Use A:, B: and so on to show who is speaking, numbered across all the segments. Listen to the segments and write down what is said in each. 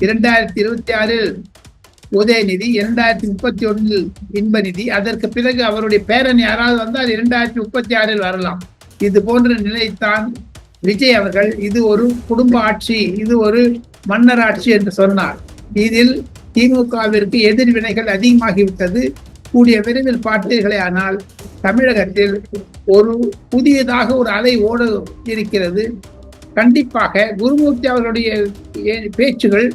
A: இரண்டாயிரத்தி இருபத்தி ஆறில் உதயநிதி இரண்டாயிரத்தி முப்பத்தி ஒன்றில் இன்பநிதி அதற்கு பிறகு அவருடைய பேரன் யாராவது வந்தால் இரண்டாயிரத்தி முப்பத்தி ஆறில் வரலாம். இது போன்ற நிலைத்தான் விஜய் அவர்கள் இது ஒரு குடும்ப ஆட்சி இது ஒரு மன்னர் ஆட்சி என்று சொன்னார். இதில் திமுகவிற்கு எதிர்வினைகள் அதிகமாகிவிட்டது. கூடிய விரைவில் பார்த்தீர்களே ஆனால் தமிழகத்தில் ஒரு புதியதாக ஒரு அலை ஓட இருக்கிறது. கண்டிப்பாக குருமூர்த்தி அவர்களுடைய ஏ- பேச்சுகள்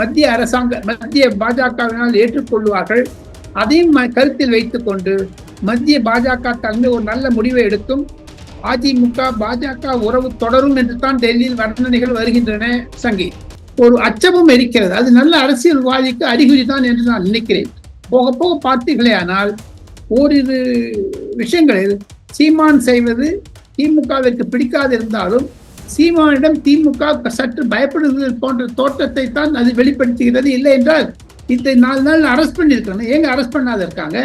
A: மத்திய அரசாங்க மத்திய பாஜகவினால் ஏற்றுக்கொள்வார்கள். அதையும் கருத்தில் வைத்துக்கொண்டு மத்திய பாஜக தந்து ஒரு நல்ல முடிவை எடுக்கும். அதிமுக பாஜக உறவு தொடரும் என்று தான் டெல்லியில் வர்ணனைகள் வருகின்றன சங்கி. ஒரு அச்சமும் இருக்கிறது. அது நல்ல அரசியல்வாதிக்கு அறிகுறி தான் என்று நான் நினைக்கிறேன். போக போக பார்த்தீர்களே ஆனால் ஓரிரு விஷயங்களில் சீமான் செய்வது திமுகவிற்கு பிடிக்காது இருந்தாலும் சீமானிடம் திமுக சற்று பயப்படுகிறது போன்ற தோற்றத்தை தான் அது வெளிப்படுத்துகிறது இல்லை என்றால் இந்த நாலு நாள் அரெஸ்ட் பண்ணியிருக்காங்க. ஏங்க அரெஸ்ட் பண்ணாத இருக்காங்க?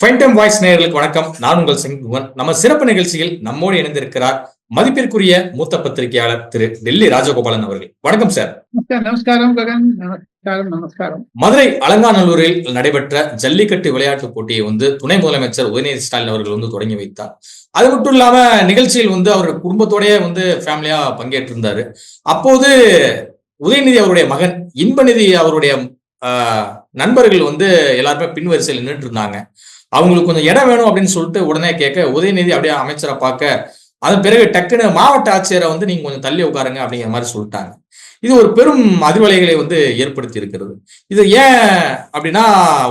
B: ஃபைன்டம் வாய்ஸ் நேயர்களுக்கு வணக்கம். நான் உங்கள் சிங்குவன். நம்ம சிறப்பு நிகழ்ச்சியில் நம்மோடு இணைந்திருக்கிறார் மதிப்பிற்குரிய மூத்த பத்திரிகையாளர் திரு டெல்லி ராஜகோபாலன் அவர்கள். வணக்கம் சார்.
A: நமஸ்காரம் நமஸ்காரம்
B: மதுரை அலங்காநல்லூரில் நடைபெற்ற ஜல்லிக்கட்டு விளையாட்டு போட்டியை வந்து துணை முதலமைச்சர் உதயநிதி ஸ்டாலின் அவர்கள் வந்து தொடங்கி வைத்தார் அது மட்டும் இல்லாம நிகழ்ச்சியில் வந்து அவர் குடும்பத்தோடய வந்து ஃபேமிலியா பங்கேற்றிருந்தாரு அப்போது உதயநிதி அவருடைய மகன் இன்பநிதி அவருடைய ஆஹ், நண்பர்கள் வந்து எல்லாருமே பின்வரிசையில் நின்றுட்டு இருந்தாங்க அவங்களுக்கு கொஞ்சம் இடம் வேணும் அப்படின்னு சொல்லிட்டு உடனே கேட்க உதயநிதி அப்படியே அமைச்சரை பார்க்க அதன் பிறகு டக்குன்னு மாவட்ட ஆட்சியரை வந்து நீங்க கொஞ்சம் தள்ளி உட்காருங்க அப்படிங்கிற மாதிரி சொல்லிட்டாங்க இது ஒரு பெரும் அதிர்வலைகளை வந்து ஏற்படுத்தி இருக்கிறது இது ஏன் அப்படின்னா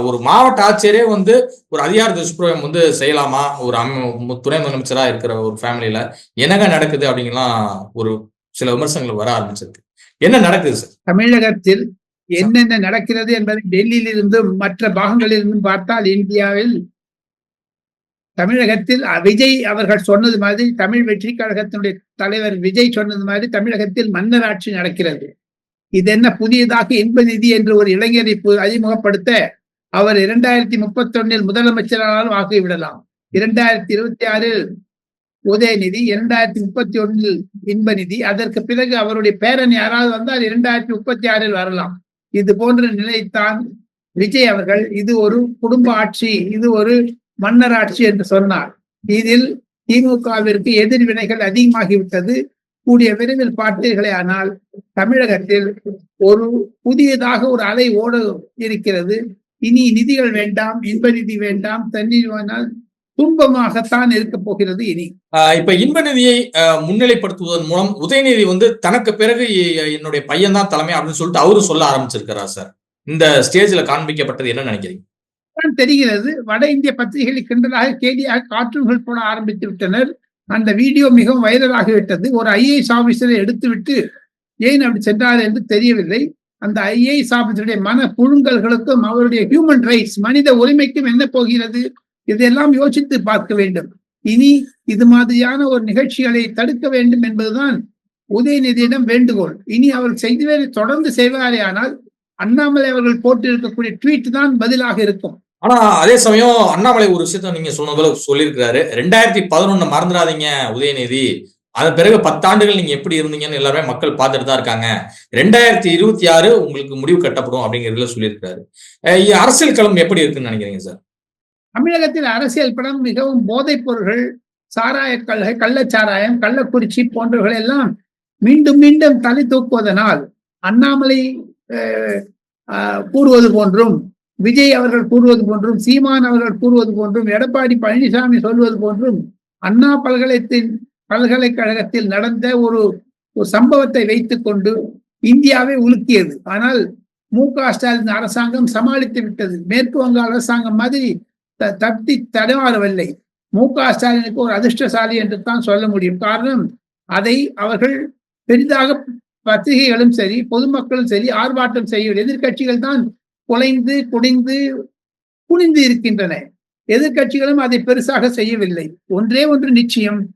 B: ஒரு மாவட்ட ஆட்சியரே வந்து ஒரு அதிகார துஷ்பிரயோகம் வந்து செய்யலாமா? ஒரு அம் துணை முதலமைச்சராக இருக்கிற ஒரு ஃபேமிலியில என்னங்க நடக்குது அப்படிங்கலாம் ஒரு சில விமர்சனங்கள் வர ஆரம்பிச்சிருக்கு. என்ன நடக்குது சார்?
A: தமிழகத்தில் என்னென்ன நடக்கிறது என்பதை டெல்லியிலிருந்து மற்ற பாகங்களில் பார்த்தால் இந்தியாவில் தமிழகத்தில் விஜய் அவர்கள் சொன்னது மாதிரி தமிழ் வெற்றி கழகத்தினுடைய தலைவர் விஜய் சொன்னது மாதிரி தமிழகத்தில் மன்னர் ஆட்சி நடக்கிறது. இது என்ன புதியதாக இன்பநிதி என்று ஒரு இளைஞரை அறிமுகப்படுத்த அவர் இரண்டாயிரத்தி முப்பத்தி ஒன்னில் முதலமைச்சராலும் ஆகிவிடலாம். இரண்டாயிரத்தி இருபத்தி ஆறில் உதயநிதி இரண்டாயிரத்தி முப்பத்தி ஒன்னில் இன்பநிதி அதற்கு பிறகு அவருடைய பேரன் யாராவது வந்தால் இரண்டாயிரத்தி முப்பத்தி ஆறில் வரலாம். இது போன்ற நிலைத்தான் விஜய் அவர்கள் இது ஒரு குடும்ப ஆட்சி இது ஒரு மன்னர் ஆட்சி என்று சொன்னார் இதில் திமுகவிற்கு எதிர்வினைகள் அதிகமாகிவிட்டது. கூடிய விரைவில் பார்த்தீர்களே ஆனால் தமிழகத்தில் ஒரு புதியதாக ஒரு அலை ஓட இருக்கிறது. இனி நிதிகள் வேண்டாம் இன்ப நிதி வேண்டாம் தண்ணீர் வேண்டாம் துன்பமாகத்தான் இருக்க போகிறது இனி.
B: ஆஹ் இப்ப இன்பநிதியை ஆஹ் முன்னிலைப்படுத்துவதன் மூலம் உதயநிதி வந்து தனக்கு பிறகு என்னுடைய பையன் தான் தலைமை அப்படின்னு சொல்லிட்டு அவரு சொல்ல ஆரம்பிச்சிருக்கிறார் சார். இந்த ஸ்டேஜ்ல காண்பிக்கப்பட்டது என்ன நினைக்கிறீங்க?
A: தெரிகிறது. வட இந்திய பத்திரிகைகளை கிண்டலாக கேலியாக கார்ட்டூன்கள் போட ஆரம்பித்து விட்டனர். அந்த வீடியோ மிகவும் வைரலாகிவிட்டது ஒரு ஐஏஎஸ் ஆபீசரை எடுத்துவிட்டு ஏன் அப்படி சென்றார் என்று தெரியவில்லை. அந்த ஐஏஎஸ் ஆபீசருடைய மன புழுங்கல்களுக்கும் அவருடைய ஹியூமன் ரைட்ஸ் மனித உரிமைக்கும் என்ன போகிறது? இதெல்லாம் யோசித்து பார்க்க வேண்டும். இனி இது மாதிரியான ஒரு நிகழ்ச்சிகளை தடுக்க வேண்டும் என்பதுதான் உதயநிதியிடம் வேண்டுகோள். இனி அவர் செய்ததை தொடர்ந்து செய்வாரே ஆனால் அண்ணாமலை அவர்கள் போட்டிருக்கக்கூடிய ட்வீட் தான் பதிலாக இருக்கும்.
B: ஆனா அதே சமயம் அண்ணாமலை ஒரு விஷயத்த நீங்க சொன்ன போல சொல்லியிருக்கிறாரு. ரெண்டாயிரத்தி பதினொன்னு மறந்துடாதீங்க உதயநிதி. அதன் பிறகு பத்தாண்டுகள் நீங்க எப்படி இருந்தீங்கன்னு எல்லாருமே மக்கள் பார்த்துட்டு தான் இருக்காங்க. ரெண்டாயிரத்தி இருபத்தி ஆறு உங்களுக்கு முடிவு கட்டப்படும் அப்படிங்கிறதுல சொல்லியிருக்காரு இ- அரசியல் களம் எப்படி இருக்குன்னு நினைக்கிறீங்க சார்?
A: தமிழகத்தில் அரசியல் படம் மிகவும் போதைப் பொருள்கள் சாராய கல்லை கள்ளச்சாராயம் கள்ளக்குறிச்சி போன்றவர்கள் எல்லாம் மீண்டும் மீண்டும் தலை தூக்குவதனால் அண்ணாமலை கூறுவது போன்றும் விஜய் அவர்கள் கூறுவது போன்றும் சீமான் அவர்கள் கூறுவது போன்றும் எடப்பாடி பழனிசாமி சொல்வது போன்றும் அண்ணா பல்கலைத்தின் பல்கலைக்கழகத்தில் நடந்த ஒரு ஒரு சம்பவத்தை வைத்துக்கொண்டு இந்தியாவை உலுக்கியது. ஆனால் மு க ஸ்டாலின் அரசாங்கம் சமாளித்து விட்டது. மேற்கு வங்க அரசாங்கம் மாதிரி த- தப்பி தடுமாறவில்லை. மு க ஸ்டாலினுக்கு ஒரு அதிர்ஷ்டசாலி என்று தான் சொல்ல முடியும். காரணம் அதை அவர்கள் பெரிதாக பத்திரிகைகளும் சரி பொதுமக்களும் சரி ஆர்ப்பாட்டம் செய்ய எதிர்க்கட்சிகள் தான் குலைந்து குடிந்து குனிந்து இருக்கின்றன. எதிர்க்கட்சிகளும் அதை பெருசாக செய்யவில்லை. ஒன்றே ஒன்று நிச்சயம்.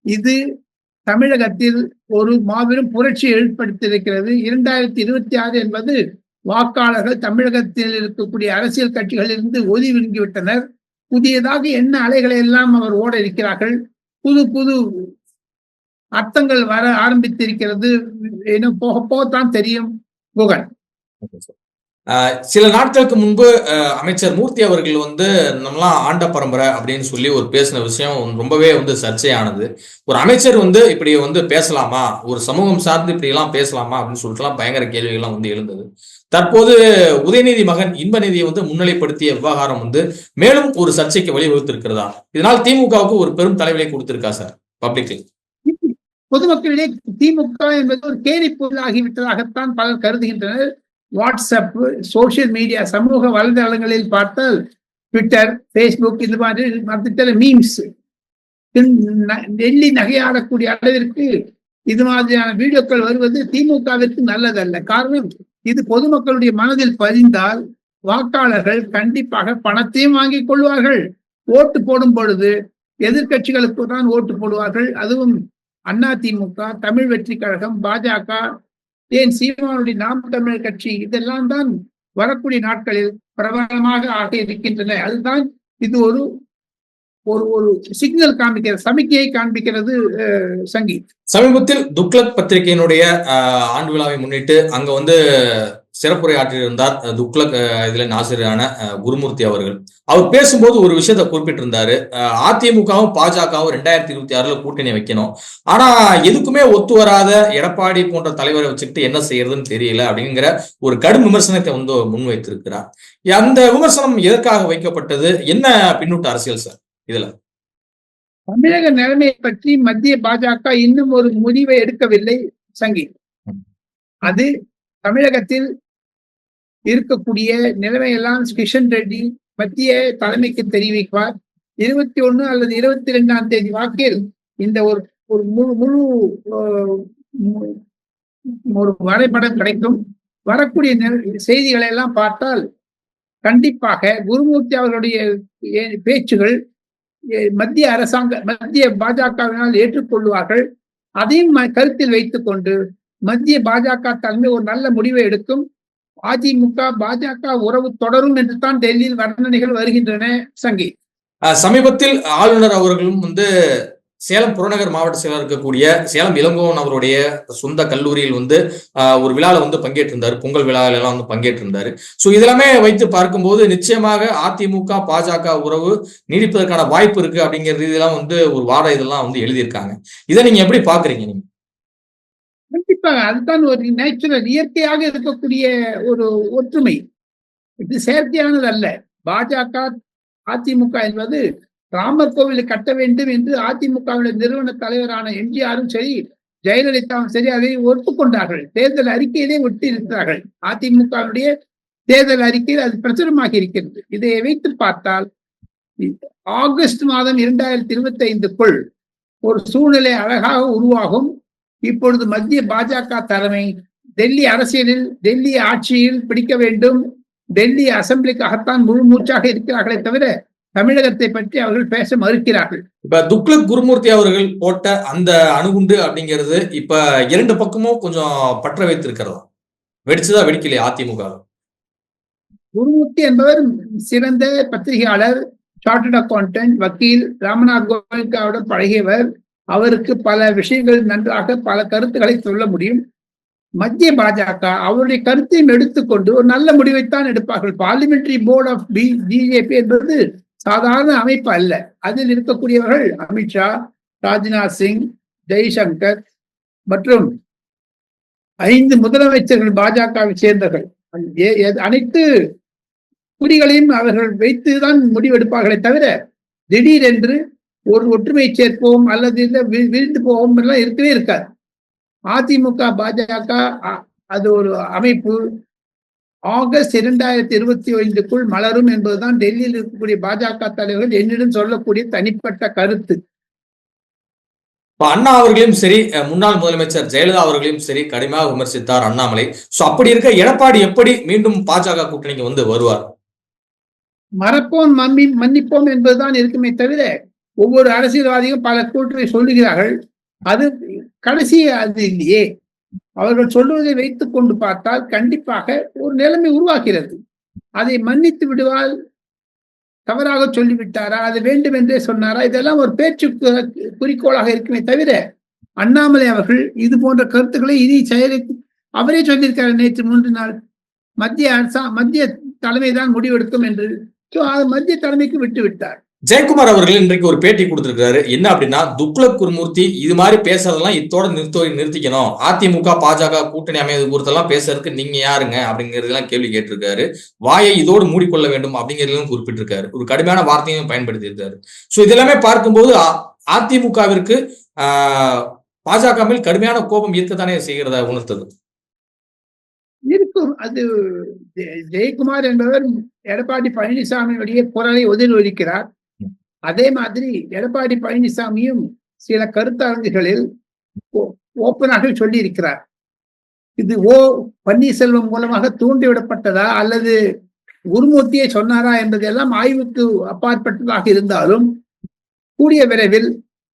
A: இது தமிழகத்தில் ஒரு மாபெரும் புரட்சியை ஏற்படுத்தியிருக்கிறது. இரண்டாயிரத்தி இருபத்தி ஆறு என்பது வாக்காளர்கள் தமிழகத்தில் இருக்கக்கூடிய அரசியல் கட்சிகளிலிருந்து ஒதுங்கி விட்டனர் புதியதாக என்ன அலைகளை எல்லாம் அவர் ஓட இருக்கிறார்கள். புது புது அர்த்தங்கள் வர ஆரம்பித்திருக்கிறது. இன்னும் போக போகத்தான் தெரியும். புகழ்.
B: சில நாட்களுக்கு முன்பு அமைச்சர் மூர்த்தி அவர்கள் வந்து நம்மலாம் ஆண்ட பரம்பரை அப்படின்னு சொல்லி ஒரு பேசின விஷயம் ரொம்பவே வந்து சர்ச்சையானது. ஒரு அமைச்சர் வந்து இப்படி வந்து பேசலாமா? ஒரு சமூகம் சார்ந்து இப்படி எல்லாம் பேசலாமா? அப்படின்னு சொல்லிட்டுலாம் பயங்கர கேள்விகள்லாம் வந்து எழுந்தது. தற்போது உதயநிதி மகன் இன்பநிதியை வந்து முன்னிலைப்படுத்திய விவகாரம் வந்து மேலும் ஒரு சர்ச்சைக்கு வழிவகுத்திருக்கிறதா? இதனால் திமுகவுக்கு ஒரு பெரும் தலைவலை கொடுத்திருக்கா சார்? பப்ளிக்லி.
A: பொதுமக்களிடையே திமுக என்பது ஒரு கேலி பொருளாகிவிட்டதாகத்தான் பலர் கருதுகின்றனர். வாட்ஸ்அப் சோசியல் மீடியா சமூக வலைதளங்களில் பார்த்தால் ட்விட்டர் ஃபேஸ்புக் இது மாதிரி மற்ற மீம்ஸ் டெல்லி நகையாடக்கூடிய அளவிற்கு இது மாதிரியான வீடியோக்கள் வருவது திமுகவிற்கு நல்லதல்ல. காரணம் இது பொதுமக்களுடைய மனதில் பதிந்தால் வாக்காளர்கள் கண்டிப்பாக பணத்தையும் வாங்கிக் கொள்வார்கள். ஓட்டு போடும் பொழுது எதிர்கட்சிகளுக்கு தான் ஓட்டு போடுவார்கள். அதுவும் அதிமுக தமிழ் வெற்றி கழகம் பாஜக ஏன் சீமானுடைய நாம் தமிழர் கட்சி இதெல்லாம் தான் வரக்கூடிய நாட்களில் பிரபலமாக ஆக இருக்கின்றன. அதுதான் இது ஒரு ஒரு ஒரு சிக்னல் காண்பிக்கிறது சமிக்கையை காண்பிக்கிறது சங்கீத்.
B: சமீபத்தில் துக்லத் பத்திரிகையினுடைய ஆண்டு விழாவை முன்னிட்டு அங்க வந்து சிறப்புரை ஆற்றியிருந்தார் துக்ளக் இதுல ஆசிரியரான குருமூர்த்தி அவர்கள். அவர் பேசும்போது ஒரு விஷயத்த குறிப்பிட்டிருந்தாரு. அதிமுகவும் பாஜகவும் ரெண்டாயிரத்தி இருபத்தி ஆறுல கூட்டணி வைக்கணும். ஆனா எதுக்குமே ஒத்து வராத எடப்பாடி போன்ற தலைவரை வச்சுக்கிட்டு என்ன செய்யறதுன்னு தெரியல அப்படிங்கிற ஒரு கடும் விமர்சனத்தை வந்து முன்வைத்திருக்கிறார். அந்த விமர்சனம் எதற்காக வைக்கப்பட்டது? என்ன பின்னூட்ட அரசியல் சார் இதுல?
A: தமிழக நிலைமையை பற்றி மத்திய பாஜக இன்னும் ஒரு முடிவை எடுக்கவில்லை சங்கி. அது தமிழகத்தில் இருக்கக்கூடிய நிலைமையெல்லாம் கிஷன் ரெட்டி மத்திய தலைமைக்கு தெரிவிப்பார் இருபத்தி ஒண்ணு அல்லது இருபத்தி ரெண்டாம் தேதி வாக்கில் இந்த ஒரு ஒரு முழு முழு ஒரு வரைபடம் கிடைக்கும். வரக்கூடிய செய்திகளை எல்லாம் பார்த்தால் கண்டிப்பாக குருமூர்த்தி அவர்களுடைய பேச்சுகள் மத்திய அரசாங்க மத்திய பாஜகவினால் ஏற்றுக்கொள்வார்கள். அதையும் கருத்தில் வைத்துக்கொண்டு மத்திய பாஜக தலைமை ஒரு நல்ல முடிவை எடுக்கும். அதிமுக பாஜக உறவு தொடரும் என்று தான் டெல்லியில் வர்ணனைகள் வருகின்றன சங்கி.
B: சமீபத்தில் ஆளுநர் அவர்களும் வந்து சேலம் புறநகர் மாவட்ட செயலர் இருக்கக்கூடிய சேலம் இளங்கோவன் அவருடைய சொந்த கல்லூரியில் வந்து ஒரு விழாவில் வந்து பங்கேற்றிருந்தார். பொங்கல் விழாவில எல்லாம் வந்து பங்கேற்றிருந்தார். ஸோ இதெல்லாமே வைத்து பார்க்கும்போது நிச்சயமாக அதிமுக பாஜக உறவு நீடிப்பதற்கான வாய்ப்பு இருக்கு அப்படிங்கிற ரீதியெல்லாம் வந்து ஒரு வார இதெல்லாம் வந்து எழுதியிருக்காங்க. இதை நீங்க எப்படி பாக்குறீங்க நீங்க?
A: கண்டிப்பாக அதுதான் ஒரு நேச்சுரல் இயற்கையாக இருக்கக்கூடிய ஒரு ஒற்றுமை. இது செயற்கையானது அல்ல. பாஜக அதிமுக என்பது ராமர் கோவிலை கட்ட வேண்டும் என்று அதிமுகவின் நிறுவன தலைவரான எம்ஜிஆரும் சரி ஜெயலலிதாவும் சரி அதை ஒத்துக்கொண்டார்கள் தேர்தல் அறிக்கையிலே ஒட்டி இருக்கிறார்கள் அதிமுகவுடைய தேர்தல் அறிக்கையில் அது பிரசுரமாகி இருக்கிறது. இதை வைத்து பார்த்தால் ஆகஸ்ட் மாதம் இரண்டாயிரத்தி இருபத்தி ஐந்துக்குள் ஒரு சூழ்நிலை அழகாக உருவாகும். இப்பொழுது மத்திய பாஜக தலைமை டெல்லி அரசியலில் டெல்லி ஆட்சியில் பிடிக்க வேண்டும். டெல்லி அசம்பிளிக்காகத்தான் முழு மூச்சாக இருக்கிறார்களே தவிர தமிழகத்தை பற்றி அவர்கள் பேச மறுக்கிறார்கள்.
B: இப்ப துக்ளக் குருமூர்த்தி அவர்கள் போட்ட அந்த அணுகுண்டு அப்படிங்கிறது இப்ப இரண்டு பக்கமும் கொஞ்சம் பற்ற வைத்திருக்கிறதா? வெடிச்சுதான் வெடிக்கலையா அதிமுக?
A: குருமூர்த்தி என்பவர் சிறந்த பத்திரிகையாளர் சார்ட்டர்ட் அக்கௌண்டன்ட் வக்கீல் ராமநாத் கோவிந்தாவுடன் பழகியவர். அவருக்கு பல விஷயங்கள் நன்றாக பல கருத்துக்களை சொல்ல முடியும். மத்திய பாஜக அவருடைய கருத்தையும் எடுத்துக்கொண்டு ஒரு நல்ல முடிவைத்தான் எடுப்பார்கள். Parliamentary board of B BJP என்பது சாதாரண அமைப்பு அல்ல. அதில் இருக்கக்கூடியவர்கள் அமித்ஷா ராஜ்நாத் சிங் ஜெய்சங்கர் மற்றும் ஐந்து முதலமைச்சர்கள் பாஜகவை சேர்ந்தவர்கள். அனைத்து குறிகளையும் அவர்கள் வைத்துதான் முடிவெடுப்பார்களே தவிர திடீரென்று ஒரு ஒற்றுமை சேர்ப்போம் அல்லது இல்லை விழுந்து போவோம் எல்லாம் இருக்கவே இருக்காது. அதிமுக பாஜக அது ஒரு அமைப்பு. ஆகஸ்ட் இரண்டாயிரத்தி இருபத்தி ஐந்துக்குள் மலரும் என்பதுதான் டெல்லியில் இருக்கக்கூடிய பாஜக தலைவர்கள் என்னிடம் சொல்லக்கூடிய தனிப்பட்ட கருத்து.
B: அண்ணா அவர்களையும் சரி முன்னாள் முதலமைச்சர் ஜெயலலிதா அவர்களையும் சரி கடுமையாக விமர்சித்தார் அண்ணாமலை. சோ அப்படி இருக்க எடப்பாடி எப்படி மீண்டும் பாஜக கூட்டணிக்கு வந்து வருவார்?
A: மறப்போம் மம்மி மன்னிப்போம் என்பதுதான் இருக்குமே தவிர ஒவ்வொரு அரசியல்வாதியும் பல கூற்றை சொல்லுகிறார்கள். அது கடைசி அது இல்லையே. அவர்கள் சொல்லுவதை வைத்துக் கொண்டு பார்த்தால் கண்டிப்பாக ஒரு நிலைமை உருவாகிறது. அதை மன்னித்து விடுவால் தவறாக சொல்லிவிட்டாரா? அது வேண்டும் என்றே சொன்னாரா? இதெல்லாம் ஒரு பேச்சு குறிக்கோளாக இருக்குமே தவிர அண்ணாமலை அவர்கள் இது போன்ற கருத்துக்களை இனி செயலி அவரே சொல்லியிருக்காரு நேற்று மூன்று நாள். மத்திய அரசா மத்திய தலைமை தான் முடிவெடுக்கும் என்று. அது மத்திய தலைமைக்கு விட்டு விட்டார்
B: ஜெயக்குமார் அவர்கள் இன்றைக்கு ஒரு பேட்டி கொடுத்திருக்கிறாரு. என்ன அப்படின்னா துக்ளக் குருமூர்த்தி இது மாதிரி பேசுறதெல்லாம் இத்தோட நிறுத்த நிறுத்திக்கணும். அதிமுக பாஜக கூட்டணி அமைவது குறித்தெல்லாம் பேசுறதுக்கு நீங்க யாருங்க? அப்படிங்கறதெல்லாம் கேள்வி கேட்டிருக்காரு. வாயை இதோடு மூடிக்கொள்ள வேண்டும் அப்படிங்கறதையும் குறிப்பிட்டிருக்காரு. ஒரு கடுமையான வார்த்தையும் பயன்படுத்தி இருக்காரு சோ இதெல்லாமே பார்க்கும்போது அ- அதிமுகவிற்கு ஆஹ், பாஜக மேல் கடுமையான கோபம் இருக்கத்தானே செய்கிறத உணர்த்தது?
A: இருக்கும். அது ஜெயக்குமார் என்பவர் எடப்பாடி பழனிசாமியுடைய குரலை ஒதிரொலிக்கிறார் அதே மாதிரி எடப்பாடி பழனிசாமியும் சில கருத்தரங்குகளில் ஓ- ஓப்பனாக சொல்லி இருக்கிறார் இது ஓ பன்னீர்செல்வம் மூலமாக தூண்டிவிடப்பட்டதா அல்லது குருமூர்த்தியை சொன்னாரா என்பதெல்லாம் ஆய்வுக்கு அப்பாற்பட்டதாக இருந்தாலும் கூடிய விரைவில்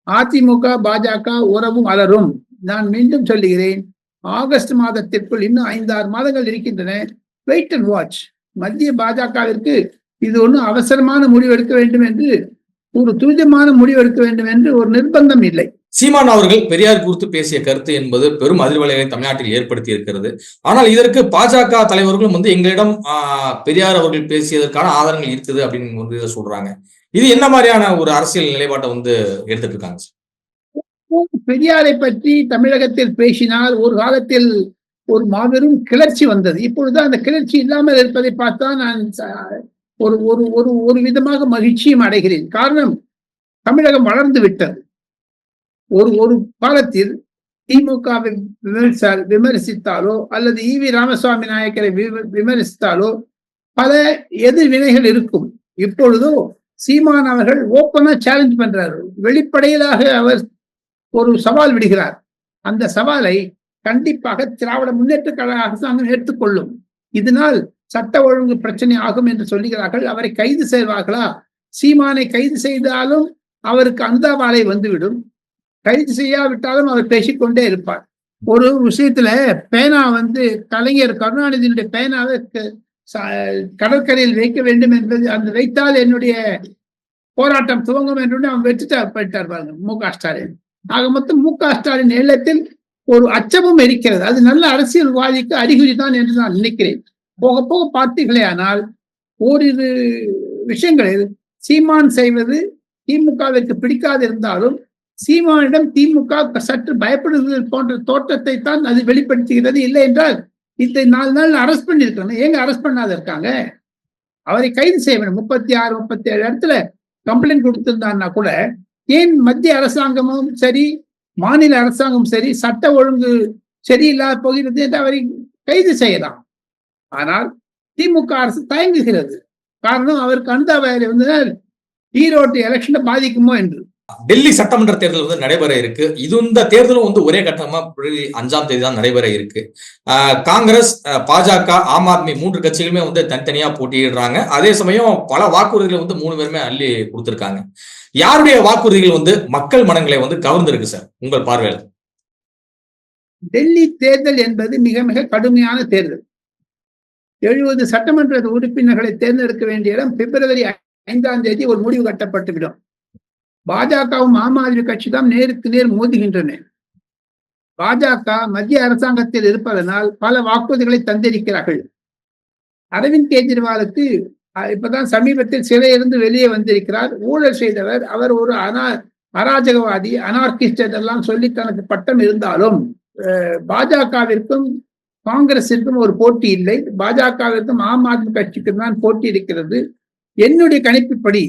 A: அதிமுக பாஜக உறவும் அலரும். நான் மீண்டும் சொல்லுகிறேன் ஆகஸ்ட் மாதத்திற்குள் இன்னும் ஐந்தாறு மாதங்கள் இருக்கின்றன. வெயிட் அண்ட் வாட்ச் மத்திய பாஜகவிற்கு இது ஒன்றும் அவசரமான முடிவு எடுக்க வேண்டும் என்று ஒரு துரிதமான முடிவு எடுக்க வேண்டும் என்று ஒரு நிர்பந்தம் இல்லை.
B: சீமான் அவர்கள் பெரியார் குறித்து பேசிய கருத்து என்பது பெரும் அதிர்வலைகளை தமிழ்நாட்டில் ஏற்படுத்தி இருக்கிறது ஆனால் இதற்கு பாஜக தலைவர்களும் வந்து எங்களிடம் ஆஹ், பெரியார் அவர்கள் பேசியதற்கான ஆதாரங்கள் இருக்குது அப்படின்னு வந்து இதை சொல்றாங்க. இது என்ன மாதிரியான ஒரு அரசியல் நிலைப்பாட்டை வந்து எடுத்துட்டு இருக்காங்க?
A: பெரியாரை பற்றி தமிழகத்தில் பேசினால் ஒரு காலத்தில் ஒரு மாபெரும் கிளர்ச்சி வந்தது. இப்பொழுது அந்த கிளர்ச்சி இல்லாமல் இருப்பதை பார்த்தா நான் ஒரு ஒரு ஒரு ஒரு விதமாக மகிழ்ச்சியும் அடைகிறேன். காரணம் தமிழகம் வளர்ந்து விட்டது. ஒரு ஒரு காலத்தில் திமுகவை விமர்சால் விமர்சித்தாலோ அல்லது இ வி ராமசுவாமி நாயக்கரை விம- விமர்சித்தாலோ பல எதிர்வினைகள் இருக்கும். இப்பொழுதோ சீமான் அவர்கள் ஓப்பனா சேலஞ்ச் பண்றாரு. வெளிப்படையிலாக அவர் ஒரு சவால் விடுகிறார். அந்த சவாலை கண்டிப்பாக திராவிட முன்னேற்ற கழக அரசாங்கம் ஏற்றுக்கொள்ளும். இதனால் சட்ட ஒழுங்கு பிரச்சனை ஆகும் என்று சொல்லுகிறார்கள். அவரை கைது செய்வார்களா? சீமானை கைது செய்தாலும் அவருக்கு அனுதாபாலை வந்துவிடும். கைது செய்யாவிட்டாலும் அவர் பேசிக்கொண்டே இருப்பார். ஒரு விஷயத்துல பேனா வந்து கலைஞர் கருணாநிதியினுடைய பேனாவை கடற்கரையில் வைக்க வேண்டும் என்பது அந்த வைத்தால் என்னுடைய போராட்டம் துவங்கும் என்று அவன் வெற்றிட்டார் போயிட்டார் பாருங்க மு க ஸ்டாலின். ஆக மொத்தம் மு க ஸ்டாலின் இல்லத்தில் ஒரு அச்சமும் இருக்கிறது. அது நல்ல அரசியல்வாதிக்கு அறிகுறி தான் என்று நான் நினைக்கிறேன். போக போக பார்த்தீர்களே ஆனால் ஓரிரு விஷயங்களில் சீமான் செய்வது திமுகவிற்கு பிடிக்காது இருந்தாலும் சீமானிடம் திமுக சற்று பயப்படுவது போன்ற தோற்றத்தை தான் அது வெளிப்படுத்துகிறது இல்லை என்றால் இந்த நாலு நாள் அரெஸ்ட் பண்ணியிருக்காங்க ஏங்க அரெஸ்ட் பண்ணாத இருக்காங்க? அவரை கைது செய்ய வேண்டும். முப்பத்தி ஆறு முப்பத்தி ஏழு இடத்துல கம்ப்ளைண்ட் கொடுத்திருந்தான்னா கூட ஏன் மத்திய அரசாங்கமும் சரி மாநில அரசாங்கமும் சரி சட்ட ஒழுங்கு சரியில்லாத போகிறது என்று அவரை கைது செய்யலாம். ஆனால் திமுக அரசு தயங்குகிறது. காரணம் அவருக்கு அனுதாபாலை வந்ததால் ஈரோட்டு எலெக்ஷனை பாதிக்குமோ என்று.
B: டெல்லி சட்டமன்ற தேர்தல் வந்து நடைபெற இருக்கு. இது இந்த தேர்தலும் வந்து ஒரே கட்டமா அஞ்சாம் தேதி தான் நடைபெற இருக்கு. காங்கிரஸ் பாஜக ஆம் ஆத்மி மூன்று கட்சிகளுமே வந்து தனித்தனியா போட்டியிடுறாங்க. அதே சமயம் பல வாக்குறுதிகளை வந்து மூணு பேருமே அள்ளி கொடுத்திருக்காங்க. யாருடைய வாக்குறுதிகள் வந்து மக்கள் மனங்களை வந்து கவர்ந்திருக்கு சார்? உங்கள் பார்வையில்.
A: டெல்லி தேர்தல் என்பது மிக மிக கடுமையான தேர்தல். எழுபது சட்டமன்ற உறுப்பினர்களை தேர்ந்தெடுக்க வேண்டிய இடம் பிப்ரவரி ஐந்தாம் தேதி ஒரு முடிவு கட்டப்பட்டுவிடும். பாஜகவும் ஆம் ஆத்மி கட்சி தான் நேருக்கு நேர் மோதுகின்றன. பாஜக மத்திய அரசாங்கத்தில் இருப்பதனால் பல வாக்குறுதிகளை தந்திருக்கிறார்கள். அரவிந்த் கெஜ்ரிவாலுக்கு அஹ், இப்பதான் சமீபத்தில் சிறையிலிருந்து வெளியே வந்திருக்கிறார். ஊழல் செய்தவர் அவர் ஒரு அனா அராஜகவாதி அனார்கிஸ்ட் எல்லாம் சொல்லி தனக்கு பட்டம் இருந்தாலும் அஹ், பாஜகவிற்கும் காங்கிரசிற்கும் ஒரு போட்டி இல்லை. பாஜகவிற்கும் ஆம் ஆத்மி கட்சிக்கும் தான் போட்டி இருக்கிறது. என்னுடைய கணிப்புப்படி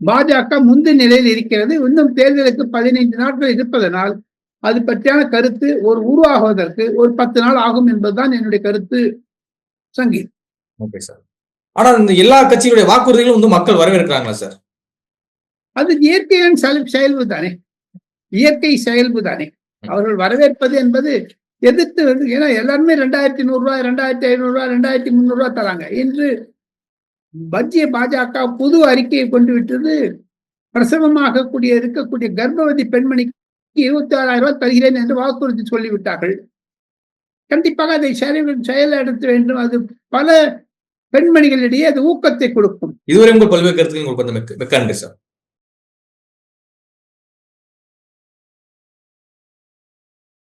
A: பாஜக முந்தைய நிலையில் இருக்கிறது. இன்னும் தேர்தலுக்கு பதினைந்து நாட்கள் இருப்பதனால் அது பற்றியான கருத்து ஒரு உருவாகுவதற்கு ஒரு பத்து நாள் ஆகும் என்பதுதான் என்னுடைய கருத்து சங்கீத்
B: ஓகே சார். ஆனா இந்த எல்லா கட்சிகளுடைய வாக்குறுதிகளும் வந்து மக்கள் வரவேற்கிறாங்களா சார்?
A: அது இயற்கையின் செயல் செயல்பு தானே இயற்கை செயல்பு தானே அவர்கள் வரவேற்பது என்பது எதிர்த்து வந்து ஏன்னா எல்லாருமே ரெண்டாயிரத்தி நூறு ரூபாய் ரெண்டாயிரத்தி ஐநூறுரூவா ரூபாய் ரெண்டாயிரத்தி முந்நூறு ரூபாய் தராங்க. இன்று மத்திய பாஜக புது அறிக்கையை கொண்டு விட்டது. பிரசவமாக கூடிய இருக்கக்கூடிய கர்ப்பவதி பெண்மணிக்கு இருபத்தி ஆறாயிரம் ரூபாய் தருகிறேன் என்று வாக்குறுதி சொல்லிவிட்டார்கள். கண்டிப்பாக அதை செயல் செயலடுத்த வேண்டும். அது பல பெண்மணிகளிடையே அது ஊக்கத்தை கொடுக்கும்.
B: இதுவரை உங்கள் பல்வேறு கருத்துக்கு உங்களுக்கு மிக்க நன்றி சார்.